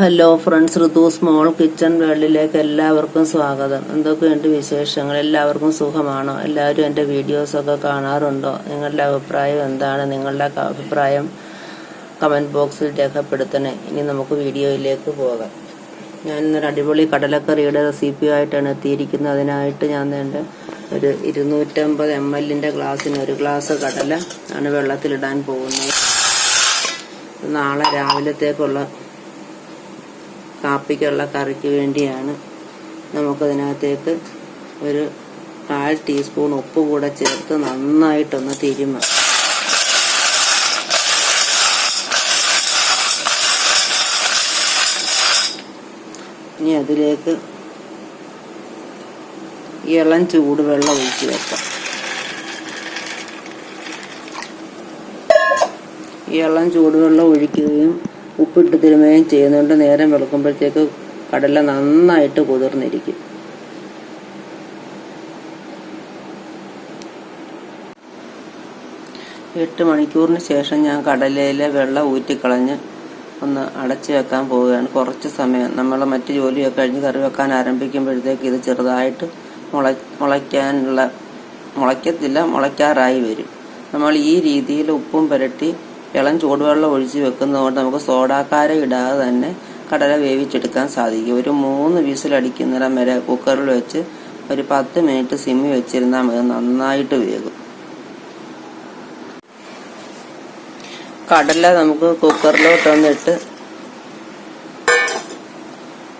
Hello friends Ritu small kitchen വേൾഡിലേക്ക് എല്ലാവർക്കും സ്വാഗതം. എന്തൊക്കെയുണ്ട് വിശേഷങ്ങൾ? എല്ലാവർക്കും സുഖമാണോ? എല്ലാവരും എന്റെ വീഡിയോസൊക്കെ കാണാറുണ്ടോ? നിങ്ങളുടെ അഭിപ്രായം എന്താണ്? നിങ്ങളുടെ അഭിപ്രായം കമന്റ് ബോക്സിൽ രേഖപ്പെടുത്തണേ. ഇനി നമുക്ക് വീഡിയോയിലേക്ക് പോകാം. ഞാൻ ഇന്നൊരു അടിപൊളി കടലക്കറിയുടെ റെസിപ്പിയായിട്ടാണ് എത്തിയിരിക്കുന്നത്. അതിനായിട്ട് ഞാൻ എന്റെ ഒരു ഇരുന്നൂറ്റമ്പത് എം എല്ലിന്റെ ഗ്ലാസ്സിന് ഒരു ഗ്ലാസ് കടല ആണ് വെള്ളത്തിലിടാൻ പോകുന്നത്. നാളെ രാവിലത്തേക്കുള്ള കാപ്പിക്കുള്ള കറിക്ക് വേണ്ടിയാണ് നമുക്കതിനകത്തേക്ക് ഒരു കാൽ ടീസ്പൂൺ ഉപ്പ് കൂടെ ചേർത്ത് നന്നായിട്ടൊന്ന് തിരുമ. ഇനി അതിലേക്ക് ഇളം ചൂടുവെള്ളം ഒഴിച്ചു വെക്കാം ഇളം ചൂടുവെള്ളം ഒഴിക്കുകയും ഉപ്പിട്ട് തിരുമുകയും ചെയ്യുന്നുണ്ട് നേരം വെളുക്കുമ്പോഴത്തേക്ക് കടല നന്നായിട്ട് കുതിർന്നിരിക്കും. എട്ട് മണിക്കൂറിന് ശേഷം ഞാൻ കടലയിലെ വെള്ളം ഊറ്റിക്കളഞ്ഞ് ഒന്ന് അടച്ചു വെക്കാൻ പോവുകയാണ്. കുറച്ച് സമയം നമ്മൾ മറ്റു ജോലിയൊക്കെ കഴിഞ്ഞ് കറി വെക്കാൻ ആരംഭിക്കുമ്പോഴത്തേക്ക് ഇത് ചെറുതായിട്ട് മുള മുളയ്ക്കാനുള്ള മുളയ്ക്കത്തില്ല മുളയ്ക്കാറായി വരും. നമ്മൾ ഈ രീതിയിൽ ഉപ്പും പുരട്ടി ഇളം ചൂടുവെള്ളം ഒഴിച്ച് വെക്കുന്നതുകൊണ്ട് നമുക്ക് സോഡാക്കാര ഇടാതെ തന്നെ കടല വേവിച്ചെടുക്കാൻ സാധിക്കും. ഒരു മൂന്ന് വിസിലടിക്കുന്നിടം വരെ കുക്കറിൽ വെച്ച് ഒരു പത്ത് മിനിറ്റ് സിമ്മി വെച്ചിരുന്നാൽ മതി. നന്നായിട്ട് വേകും. കടല നമുക്ക് കുക്കറിലോട്ടൊന്നിട്ട്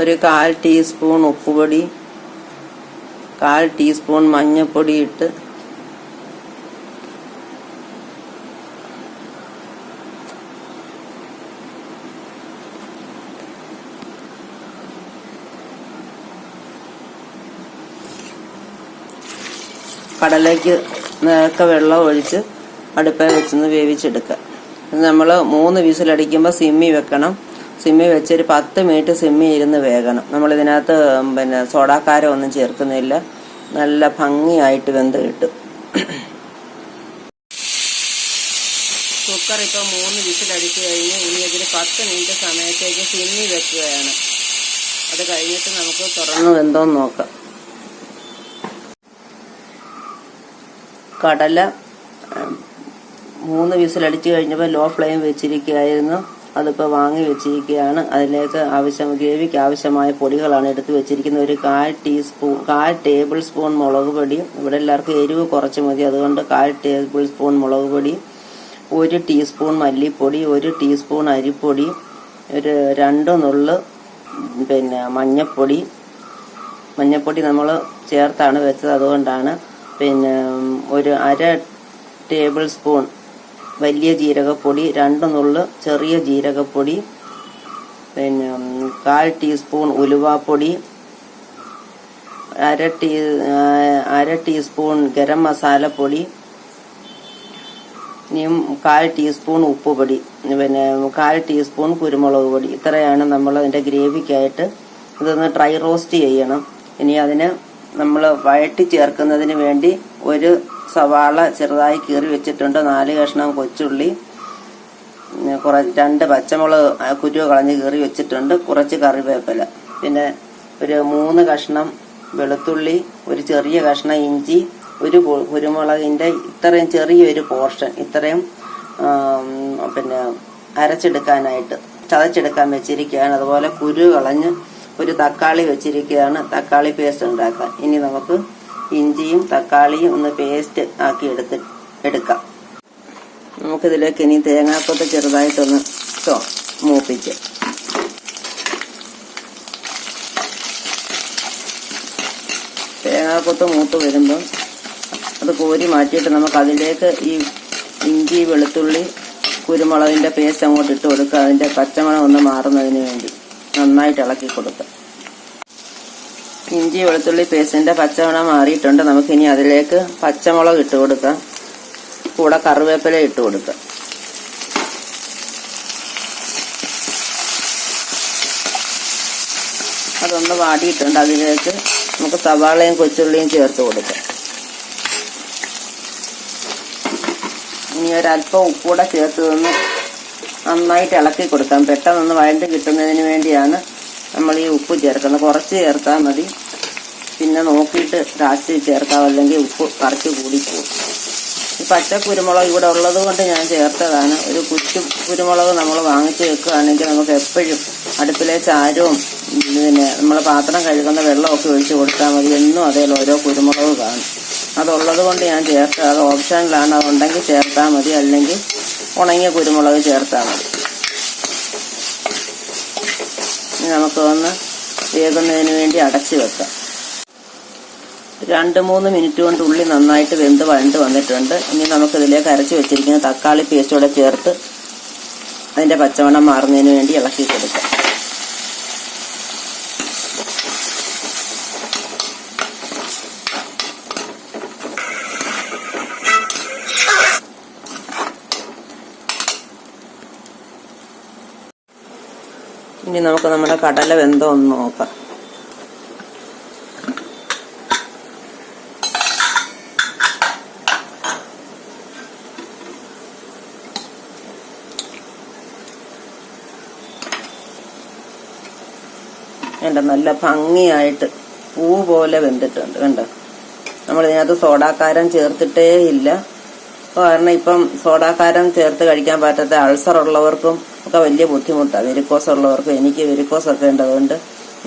ഒരു കാൽ ടീസ്പൂൺ ഉപ്പുപൊടി കാൽ ടീസ്പൂൺ മഞ്ഞൾപ്പൊടി ഇട്ട് കടലയ്ക്ക് നേരത്തെ വെള്ളം ഒഴിച്ച് അടുപ്പേ വെച്ചൊന്ന് വേവിച്ചെടുക്കുക. നമ്മൾ മൂന്ന് വിസിലടിക്കുമ്പോൾ സിമ്മി വെക്കണം. സിമ്മി വെച്ചൊരു പത്ത് മിനിറ്റ് സിമ്മി ഇരുന്ന് വേകണം. നമ്മൾ ഇതിനകത്ത് പിന്നെ സോഡാക്കാരം ഒന്നും ചേർക്കുന്നില്ല. നല്ല ഭംഗിയായിട്ട് വെന്ത് കിട്ടും. കുക്കർ ഇപ്പോൾ മൂന്ന് വിസിലടിച്ച് കഴിഞ്ഞ് ഇനി അതിന് പത്ത് മിനിറ്റ് സമയത്തേക്ക് സിമ്മി വെക്കുകയാണ്. അത് കഴിഞ്ഞിട്ട് നമുക്ക് തുറന്ന് വെന്തോന്ന് നോക്കാം. കടല മൂന്ന് വിസിലടിച്ച് കഴിഞ്ഞപ്പോൾ ലോ ഫ്ലെയിം വെച്ചിരിക്കുകയായിരുന്നു. അതിപ്പോൾ വാങ്ങി വെച്ചിരിക്കുകയാണ്. അതിലേക്ക് ആവശ്യം ഗ്രേവിക്ക് ആവശ്യമായ പൊടികളാണ് എടുത്ത് വെച്ചിരിക്കുന്നത്. ഒരു കാൽ ടീസ്പൂൺ കാൽ ടേബിൾ സ്പൂൺ മുളക് പൊടി. ഇവിടെ എല്ലാവർക്കും എരിവ് കുറച്ച് മതി. അതുകൊണ്ട് കാൽ ടേബിൾ സ്പൂൺ മുളക് പൊടി ഒരു ടീസ്പൂൺ മല്ലിപ്പൊടി ഒരു ടീസ്പൂൺ അരിപ്പൊടി ഒരു രണ്ട് നുള്ള് പിന്നെ മഞ്ഞപ്പൊടി. മഞ്ഞപ്പൊടി നമ്മൾ ചേർത്താണ് വെച്ചത്. അതുകൊണ്ടാണ് പിന്നെ ഒരു അര ടേബിൾ സ്പൂൺ വലിയ ജീരകപ്പൊടി രണ്ട് നുള്ള് ചെറിയ ജീരകപ്പൊടി പിന്നെ കാൽ ടീസ്പൂൺ ഉലുവാപ്പൊടി അര ടീ അര ടീസ്പൂൺ ഗരം മസാലപ്പൊടി ഇനിയും കാൽ ടീസ്പൂൺ ഉപ്പുപൊടി പിന്നെ കാൽ ടീസ്പൂൺ കുരുമുളക് പൊടി. ഇത്രയാണ് നമ്മൾ അതിന്റെ ഗ്രേവിക്കായിട്ട് ഇതൊന്ന് ഡ്രൈ റോസ്റ്റ് ചെയ്യണം. ഇനി അതിന് നമ്മൾ വഴറ്റി ചേർക്കുന്നതിന് വേണ്ടി ഒരു സവാള ചെറുതായി കീറി വെച്ചിട്ടുണ്ട്. നാല് കഷ്ണം കൊച്ചുള്ളി കുറ രണ്ട് പച്ചമുളക് കുരുവ കുരു കളഞ്ഞ് കീറി വെച്ചിട്ടുണ്ട്. കുറച്ച് കറിവേപ്പില. പിന്നെ ഒരു മൂന്ന് കഷ്ണം വെളുത്തുള്ളി ഒരു ചെറിയ കഷ്ണം ഇഞ്ചി ഒരു കുരുമുളകിന്റെ ഇത്രയും ചെറിയൊരു പോർഷൻ ഇത്രയും പിന്നെ അരച്ചെടുക്കാനായിട്ട് ചതച്ചെടുക്കാൻ വെച്ചിരിക്കുകയാണ്. അതുപോലെ കുരു കളഞ്ഞ് ഒരു തക്കാളി വെച്ചിരിക്കുകയാണ്. തക്കാളി പേസ്റ്റ് ഉണ്ടാക്കാൻ ഇനി നമുക്ക് ഇഞ്ചിയും തക്കാളിയും ഒന്ന് പേസ്റ്റ് ആക്കി എടുത്ത് എടുക്കാം. നമുക്കിതിലേക്ക് ഇനി തേങ്ങാക്കൊത്ത് ചെറുതായിട്ടൊന്ന് ചോ മൂപ്പിച്ച് തേങ്ങാക്കൊത്ത് മൂത്ത് വരുമ്പോൾ അത് കോരി മാറ്റിയിട്ട് നമുക്ക് അതിലേക്ക് ഈ ഇഞ്ചി വെളുത്തുള്ളി കുരുമുളകിന്റെ പേസ്റ്റ് അങ്ങോട്ട് ഇട്ട് കൊടുക്കുക. അതിന്റെ പച്ചമണം ഒന്ന് മാറുന്നതിന് വേണ്ടി നന്നായിട്ട് ഇളക്കി കൊടുക്കുക. ഇഞ്ചി വെളുത്തുള്ളി പേസ്റ്റിന്റെ പച്ചമണം മാറിയിട്ടുണ്ട്. നമുക്കിനി അതിലേക്ക് പച്ചമുളക് ഇട്ട് കൊടുക്കാം. കൂടെ കറിവേപ്പില ഇട്ട് കൊടുക്കാം. അതൊന്ന് വാടിയിട്ടുണ്ട്. അതിലേക്ക് നമുക്ക് സവാളയും കൊച്ചുള്ളിയും ചേർത്ത് കൊടുക്കാം. ഇനി ഒരല്പം ഉപ്പൂടെ ചേർത്ത് തന്ന് നന്നായിട്ട് ഇളക്കി കൊടുക്കാം. പെട്ടെന്ന് വഴണ്ട് കിട്ടുന്നതിന് വേണ്ടിയാണ് നമ്മൾ ഈ ഉപ്പ് ചേർക്കുന്നത്. കുറച്ച് ചേർത്താൽ മതി. പിന്നെ നോക്കിയിട്ട് ലാസ്റ്റ് ചേർക്കാം അല്ലെങ്കിൽ ഉപ്പ് കറച്ച് കൂടിപ്പോകും ഈ പച്ച കുരുമുളക് ഇവിടെ ഉള്ളത് കൊണ്ട് ഞാൻ ചേർത്തതാണ്. ഒരു കുറ്റു കുരുമുളക് നമ്മൾ വാങ്ങിച്ച് വെക്കുകയാണെങ്കിൽ നമുക്ക് എപ്പോഴും അടുപ്പിലെ ചാരവും പിന്നെ നമ്മൾ പാത്രം കഴുകുന്ന വെള്ളമൊക്കെ ഒഴിച്ച് കൊടുത്താൽ മതി. എന്നും അതേൽ ഓരോ കുരുമുളക് കാണും. അതുള്ളത് കൊണ്ട് ഞാൻ ചേർത്ത. അത് ഓപ്ഷനിലാണ്. അതുണ്ടെങ്കിൽ ചേർത്താൽ മതി. അല്ലെങ്കിൽ ഉണങ്ങിയ കുരുമുളക് ചേർത്താൽ മതി. ഇനി നമുക്ക് ഒന്ന് വേകുന്നതിന് വേണ്ടി അടച്ച് വെക്കാം. രണ്ട് മൂന്ന് മിനിറ്റ് കൊണ്ട് ഉള്ളി നന്നായിട്ട് വെന്ത് വഴണ്ട് വന്നിട്ടുണ്ട്. ഇനി നമുക്കിതിലേക്ക് അരച്ച് വെച്ചിരിക്കുന്ന തക്കാളി പേസ്റ്റ് കൂടെ ചേർത്ത് അതിന്റെ പച്ചമണം മാറുന്നതിന് വേണ്ടി ഇളക്കി കൊടുക്കാം ഇനി നമുക്ക് നമ്മുടെ കടല വെന്തോ ഒന്ന് നോക്കാം. കണ്ടോ? നല്ല ഭംഗിയായിട്ട് പൂ പോലെ വെന്തിട്ടുണ്ട് കണ്ടോ? നമ്മൾ ഇതിനകത്ത് സോഡാക്കാരം ചേർത്തിട്ടേ ഇല്ല. കാരണം ഇപ്പം സോഡാക്കാരം ചേർത്ത് കഴിക്കാൻ പറ്റാത്ത അൾസർ ഉള്ളവർക്കും ഒക്കെ വലിയ ബുദ്ധിമുട്ടാണ് വെരിക്കോസ് ഉള്ളവർക്കും എനിക്ക് വെരിക്കോസ് ഒക്കെ ഉണ്ട് അതുകൊണ്ട്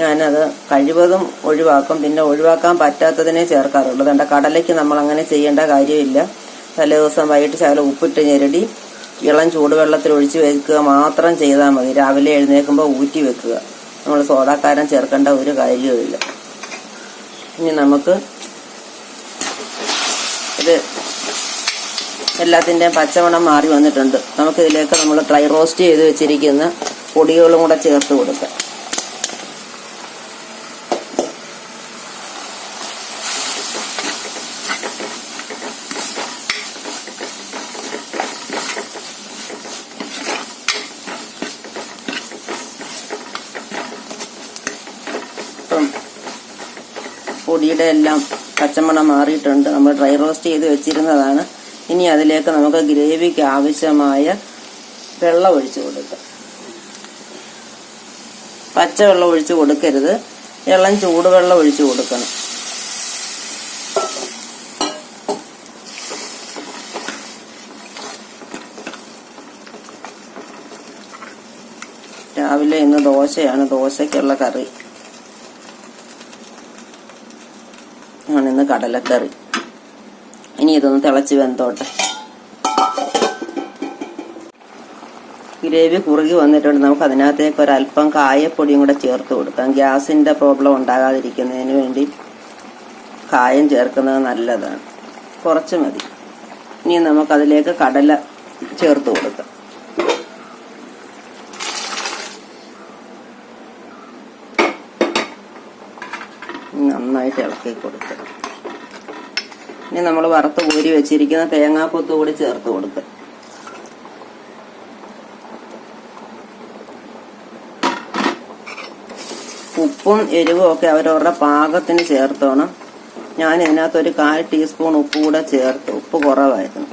ഞാനത് കഴിവതും ഒഴിവാക്കും. പിന്നെ ഒഴിവാക്കാൻ പറ്റാത്തതിനെ ചേർക്കാറുള്ളൂ. അതുകൊണ്ട് കടലയ്ക്ക് നമ്മൾ അങ്ങനെ ചെയ്യേണ്ട കാര്യമില്ല. തലേ ദിവസം വൈകിട്ട് ശകലം ഉപ്പിട്ട് ഞെരടി ഇളം ചൂടുവെള്ളത്തിൽ ഒഴിച്ച് വെക്കുക മാത്രം ചെയ്താൽ മതി. രാവിലെ എഴുന്നേൽക്കുമ്പോൾ ഊറ്റി വെക്കുക. നമ്മൾ സോഡാക്കാരം ചേർക്കേണ്ട ഒരു കാര്യവുമില്ല ഇനി നമുക്ക് ഇത് എല്ലാത്തിന്റെയും പച്ചമണം മാറി വന്നിട്ടുണ്ട്. നമുക്കിതിലേക്ക് നമ്മൾ ഡ്രൈ റോസ്റ്റ് ചെയ്ത് വെച്ചിരിക്കുന്ന പൊടികളും കൂടെ ചേർത്ത് കൊടുക്കാം. പൊടിയുടെ എല്ലാം പച്ചമണം മാറിയിട്ടുണ്ട്. നമ്മൾ ഡ്രൈ റോസ്റ്റ് ചെയ്ത് വെച്ചിരുന്നതാണ്. ഇനി അതിലേക്ക് നമുക്ക് ഗ്രേവിക്ക് ആവശ്യമായ വെള്ളം ഒഴിച്ചു കൊടുക്കാം. പച്ചവെള്ളം ഒഴിച്ചു കൊടുക്കരുത്. ഇളം ചൂടുവെള്ളം ഒഴിച്ചു കൊടുക്കണം. രാവിലെ ഇന്ന് ദോശയാണ്. ദോശയ്ക്കുള്ള കറി. ആണ് ഇന്ന് കടലക്കറി. ഇനി ഇതൊന്ന് തിളച്ച് വെന്തോട്ടെ. ഗ്രേവി കുറുകി വന്നിട്ടുണ്ട്. നമുക്ക് അതിനകത്തേക്ക് ഒരല്പം കായപ്പൊടിയും കൂടെ ചേർത്ത് കൊടുക്കാം. ഗ്യാസിന്റെ പ്രോബ്ലം ഉണ്ടാകാതിരിക്കുന്നതിന് വേണ്ടി കായം ചേർക്കുന്നത് നല്ലതാണ്. കുറച്ച് മതി. ഇനി നമുക്കതിലേക്ക് കടല ചേർത്ത് കൊടുക്കാം. നന്നായിട്ട് ഇളക്കി കൊടുത്ത്. ഇനി നമ്മൾ വറുത്ത് കോരി വെച്ചിരിക്കുന്ന തേങ്ങാക്കൊത്ത് കൂടി ചേർത്ത് കൊടുക്കുക ഉപ്പും എരിവും ഒക്കെ അവരവരുടെ പാകത്തിന് ചേർത്തോണം. ഞാൻ ഇതിനകത്തൊരു കാൽ ടീസ്പൂൺ ഉപ്പ് കൂടെ ചേർത്ത്. ഉപ്പ് കുറവായിരുന്നു.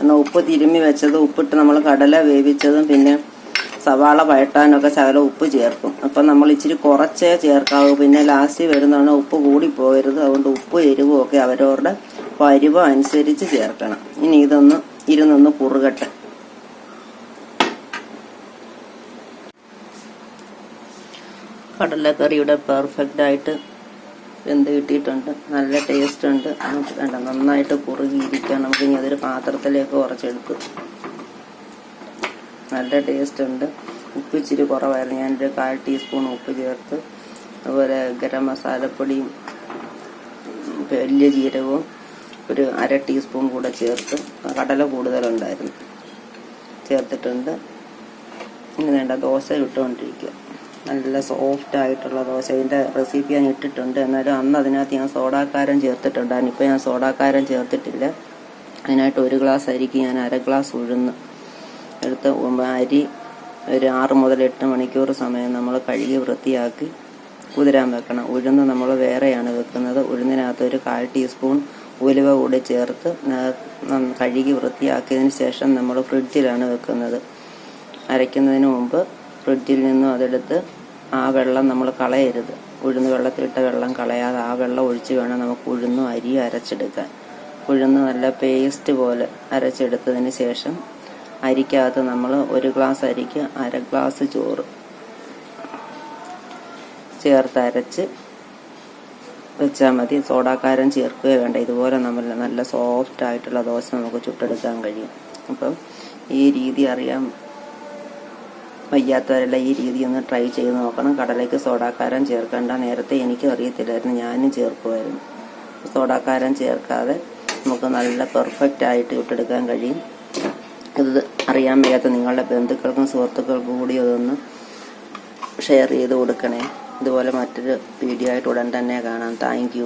എന്നാൽ ഉപ്പ് തിരുമ്മി വെച്ചത് ഉപ്പിട്ട് നമ്മൾ കടല വേവിച്ചതും പിന്നെ സവാള വഴട്ടാനൊക്കെ ശകലം ഉപ്പ് ചേർക്കും. അപ്പം നമ്മൾ ഇച്ചിരി കുറച്ചേ ചേർക്കാവൂ. പിന്നെ ലാസ്റ്റ് വരുന്നതാണ് ഉപ്പ് കൂടി പോകരുത്. അതുകൊണ്ട് ഉപ്പ് എരിവും ഒക്കെ അവരവരുടെ പരിവ് അനുസരിച്ച് ചേർക്കണം. ഇനി ഇതൊന്ന് ഇരുന്നൊന്ന് കുറുകട്ടെ. കടലക്കറിയുടെ പെർഫെക്റ്റ് ആയിട്ട് വെന്ത് കിട്ടിയിട്ടുണ്ട്. നല്ല ടേസ്റ്റ് ഉണ്ട്. നമുക്ക് വേണ്ട നന്നായിട്ട് കുറുകിയിരിക്കുക നമുക്ക് ഇനി അതൊരു പാത്രത്തിലേക്ക് കുറച്ചെടുത്ത് നല്ല ടേസ്റ്റ് ഉണ്ട്. ഉപ്പ് ഇച്ചിരി കുറവായിരുന്നു. ഞാനൊരു കാൽ ടീസ്പൂൺ ഉപ്പ് ചേർത്ത് അതുപോലെ ഗരം മസാലപ്പൊടിയും വലിയ ജീരകവും ഒരു അര ടീസ്പൂൺ കൂടെ ചേർത്ത് കടല കൂടുതലുണ്ടായിരുന്നു. ചേർത്തിട്ടുണ്ട്. ഇനി വേണ്ട ദോശ ഇട്ടുകൊണ്ടിരിക്കുക. നല്ല സോഫ്റ്റ് ആയിട്ടുള്ള ദോശ. ഇതിന്റെ റെസിപ്പി ഞാൻ ഇട്ടിട്ടുണ്ട്. എന്നാലും അന്ന് അതിനകത്ത് ഞാൻ സോഡാക്കാരം ചേർത്തിട്ടുണ്ടായിരുന്നു. ഇപ്പോൾ ഞാൻ സോഡാക്കാരം ചേർത്തിട്ടില്ല. അതിനായിട്ട് ഒരു ഗ്ലാസ് അരിക്ക് ഞാൻ അര ഗ്ലാസ് ഉഴുന്ന് എടുത്ത് അരി ഒരു ആറ് മുതൽ എട്ട് മണിക്കൂർ സമയം നമ്മൾ കഴുകി വൃത്തിയാക്കി കുതിരാൻ വെക്കണം. ഉഴുന്ന് നമ്മൾ വേറെയാണ് വെക്കുന്നത്. ഉഴുന്നിനകത്ത് ഒരു കാൽ ടീസ്പൂൺ ഉലുവ കൂടി ചേർത്ത് കഴുകി വൃത്തിയാക്കിയതിന് ശേഷം നമ്മൾ ഫ്രിഡ്ജിലാണ് വെക്കുന്നത്. അരയ്ക്കുന്നതിന് മുമ്പ് ഫ്രിഡ്ജിൽ നിന്നും അതെടുത്ത് ആ വെള്ളം നമ്മൾ കളയരുത്. ഉഴുന്ന് വെള്ളത്തിലിട്ട വെള്ളം കളയാതെ ആ വെള്ളം ഒഴിച്ച് വേണം നമുക്ക് ഉഴുന്നും അരിയും അരച്ചെടുക്കാൻ. ഉഴുന്ന് നല്ല പേസ്റ്റ് പോലെ അരച്ചെടുത്തതിന് ശേഷം അരിക്കകത്ത് നമ്മൾ ഒരു ഗ്ലാസ് അരിക്ക് അര ഗ്ലാസ് ചോറ് ചേർത്തരച്ച് വെച്ചാൽ മതി. സോഡാക്കാരം ചേർക്കുകയോ വേണ്ട. ഇതുപോലെ നമ്മൾ നല്ല സോഫ്റ്റ് ആയിട്ടുള്ള ദോശ നമുക്ക് ചുട്ടെടുക്കാൻ കഴിയും. അപ്പം ഈ രീതി അറിയാൻ വയ്യാത്തവരെല്ലാം ഈ രീതി ഒന്ന് ട്രൈ ചെയ്ത് നോക്കണം. കടലേക്ക് സോഡാക്കാരം ചേർക്കേണ്ട നേരത്തെ എനിക്കും അറിയത്തില്ലായിരുന്നു. ഞാനും ചേർക്കുമായിരുന്നു സോഡാക്കാരം ചേർക്കാതെ നമുക്ക് നല്ല പെർഫെക്റ്റ് ആയിട്ട് ഇട്ടെടുക്കാൻ കഴിയും. ഇത് അറിയാൻ വയ്യാത്ത നിങ്ങളുടെ ബന്ധുക്കൾക്കും സുഹൃത്തുക്കൾക്കും കൂടി അതൊന്ന് ഷെയർ ചെയ്ത് കൊടുക്കണേ. ഇതുപോലെ മറ്റൊരു വീഡിയോ ആയിട്ട് ഉടൻ തന്നെ കാണാം. താങ്ക്